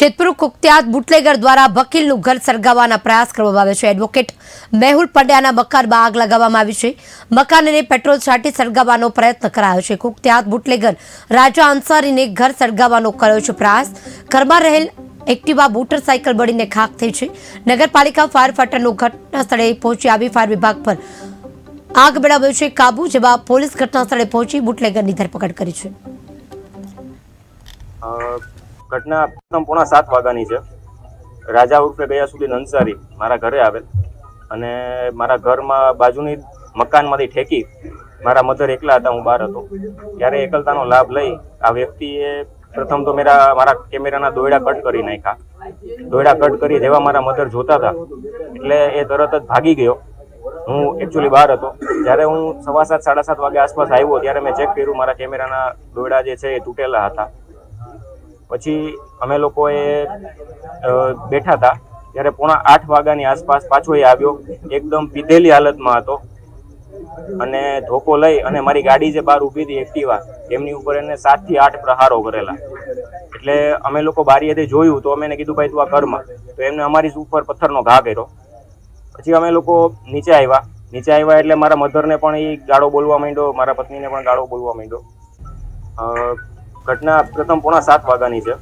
જેતપુર કુખ્યાત બુટલેગર દ્વારા વકીલનું ઘર સળગાવવાના પ્રયાસ કરવામાં આવ્યો છે. એડવોકેટ મેહુલ પંડ્યાના મકાનમાં આગ લગાવવામાં આવી છે. મકાનને પેટ્રોલ છાંટી સળગાવવાનો પ્રયત્ન કરાયો છે. કુખ્યાત બુટલેગર રાજા અંસારીને ઘર સળગાવવાનો કર્યો છે પ્રયાસ. ઘરમાં રહેલ એક્ટિવા મોટરસાયકલ બળીને ખાખ થઈ છે. નગરપાલિકા ફાયર ફાઈટરનું ઘટના સ્થળે પહોંચી આવી ફાયર વિભાગ પર આગ મેળવ્યો છે. કાબુ જેમાં પોલીસ ઘટના સ્થળે પહોંચી બુટલેગરની ધરપકડ કરી છે. ઘટના પોણા સાત વાગ્યાની છે. રાજા ઉર્ફે ગયા સુધી અંસારી મારા ઘરે આવેલ અને મારા ઘરમાં બાજુની મકાનમાંથી ઠેકી મારા મધર એકલા હતા, હું બહાર હતો. ત્યારે એકલતાનો લાભ લઈ આ વ્યક્તિએ પ્રથમ તો મેરા, મારા કેમેરાના દોયડા કટ કરી નાખ્યા. દોયડા કટ કરી જેવા મારા મધર જોતા હતા. એટલે એ તરત જ ભાગી ગયો. હું એકચ્યુઅલી બહાર હતો. જ્યારે હું સવા સાત, સાડા સાત વાગે આસપાસ આવ્યો, ત્યારે મેં ચેક કર્યું, મારા કેમેરાના દોયડા જે છે એ તૂટેલા હતા. પછી અમે લોકોએ બેઠા હતા ત્યારે પોણા આઠ વાગ્યાની આસપાસ પાછો એ આવ્યો. એકદમ પીધેલી હાલતમાં હતો. અને ધોકો લઈ અને મારી ગાડી જે બહાર ઊભી હતી એક્ટિવા, એમની ઉપર એને સાતથી આઠ પ્રહારો કરેલા. એટલે અમે લોકો બારી બારીએથી જોયું તો અમે એને કીધું, ભાઈ, તું આ ઘરમાં. તો એમને અમારી ઉપર પથ્થરનો ઘા કર્યો. પછી અમે લોકો નીચે આવ્યા. નીચે આવ્યા એટલે મારા મધરને પણ એ ગાળો બોલવા માંડ્યો, મારા પત્નીને પણ ગાળો બોલવા માંડ્યો. ઘટના પ્રથમ પોણા સાત વાગ્યાની છે.